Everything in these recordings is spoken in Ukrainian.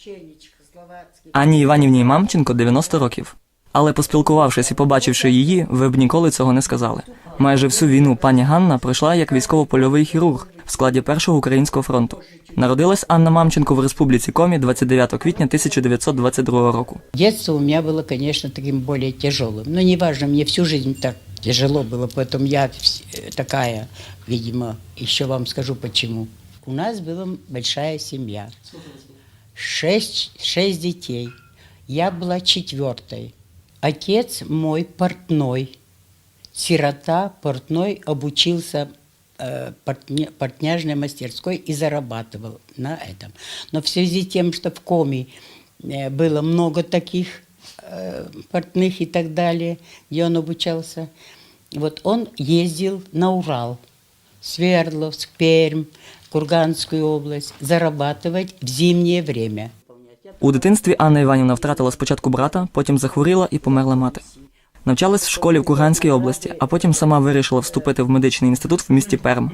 Ученичка, словацький. Анні Іванівні Мамченко 90 років. Але поспілкувавшись і побачивши її, ви б ніколи цього не сказали. Майже всю війну пані Ганна пройшла як військово-польовий хірург в складі першого українського фронту. Народилась Анна Мамченко в республіці Комі 29 квітня 1922 року. Детство у меня было, конечно, таким более тяжелым. Но неважно, мне всю жизнь так тяжело было, поэтому я вс- э, такая, видимо, еще вам скажу почему. У нас была большая семья. Шесть, шесть детей. Я была четвертой. Отец мой портной. Сирота, портной, обучился э, портне- портняжной мастерской и зарабатывал на этом. Но в связи с тем, что в Коми э, было много таких э, портных и так далее, где он обучался, вот он ездил на Урал, Свердловск, Пермь, Курганскую область, зарабатывать в зимнее время. У дитинстві Анна Іванівна втратила спочатку брата, потім захворіла і померла мати. Навчалась в школі в Курганській області, а потім сама вирішила вступити в медичний інститут в місті Перм.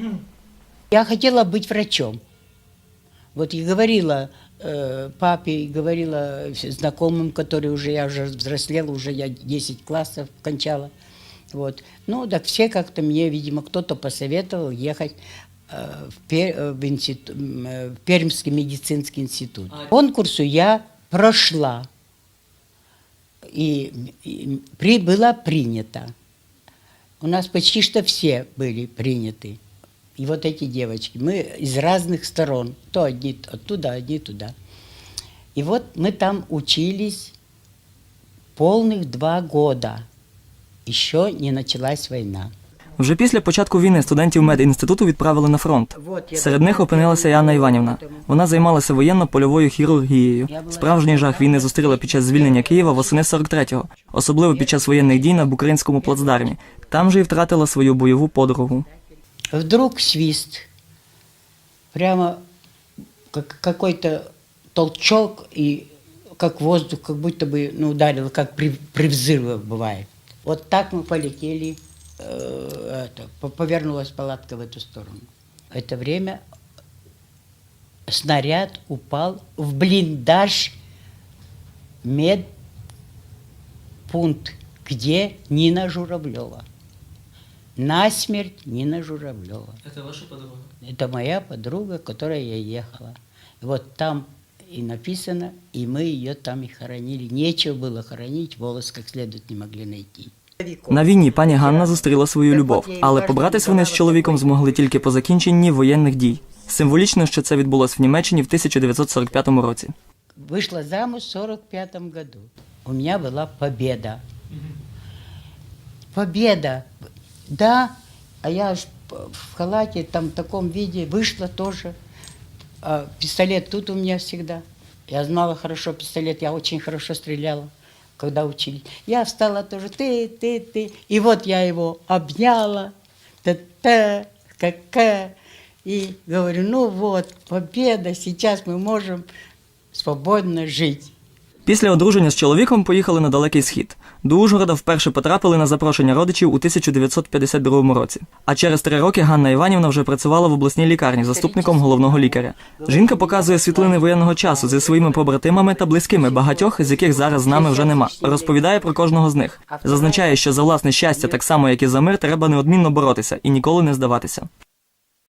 Я хотела быть врачом. Вот и говорила э, папе, и говорила знакомым, которые уже, я уже взрослела, уже я 10 классов кончала. Вот. Ну, так все как-то мне, видимо, кто-то посоветовал ехать э, в, Пер- э, в, институ- м, э, в Пермский медицинский институт. Конкурсу я прошла. И, и при, была принята. У нас почти что все были приняты. И вот эти девочки, мы из разных сторон, то одни оттуда, одни туда. И вот мы там учились полных два года. Еще не началась война. Вже після початку війни студентів медінституту відправили на фронт. Серед них опинилася і Анна Іванівна. Вона займалася воєнно-польовою хірургією. Справжній жах війни зустріла під час звільнення Києва восени 43-го, особливо під час воєнних дій на Букринському плацдармі. Там же і втратила свою бойову подругу. Вдруг свист, прямо как какой-то толчок и как воздух, как будто бы ну, ударило, как при, при взрывах бывает. Вот так мы полетели, э, это, по- повернулась палатка в эту сторону. В это время снаряд упал в блиндаж медпункт, где Нина Журавлева. Насмерть Нина Журавлева. Це ваша подруга? Это моя подруга, которой я ехала. И вот там и написано, и мы ее там и хоронили. Нечего было хоронить, волос как следует не могли найти. На війні пані Ганна зустріла свою любов, але побратись вони з чоловіком змогли тільки по закінченні воєнних дій. Символічно, що це відбулось в Німеччині в 1945 році. Вышла замуж в 45 году. У меня была победа. Победа. Да, а я аж п- в халате, там в таком виде, вышла тоже. А пистолет тут у меня всегда. Я знала хорошо пистолет, я очень хорошо стреляла, когда учились. Я встала тоже, ты, ты, ты. И вот я его обняла, та-та, какая. И говорю, ну вот, победа, сейчас мы можем свободно жить. Після одруження з чоловіком поїхали на далекий схід. До Ужгорода вперше потрапили на запрошення родичів у 1952 році. А через три роки Ганна Іванівна вже працювала в обласній лікарні заступником головного лікаря. Жінка показує світлини воєнного часу зі своїми побратимами та близькими, багатьох з яких зараз з нами вже нема. Розповідає про кожного з них. Зазначає, що за власне щастя, так само як і за мир, треба неодмінно боротися і ніколи не здаватися.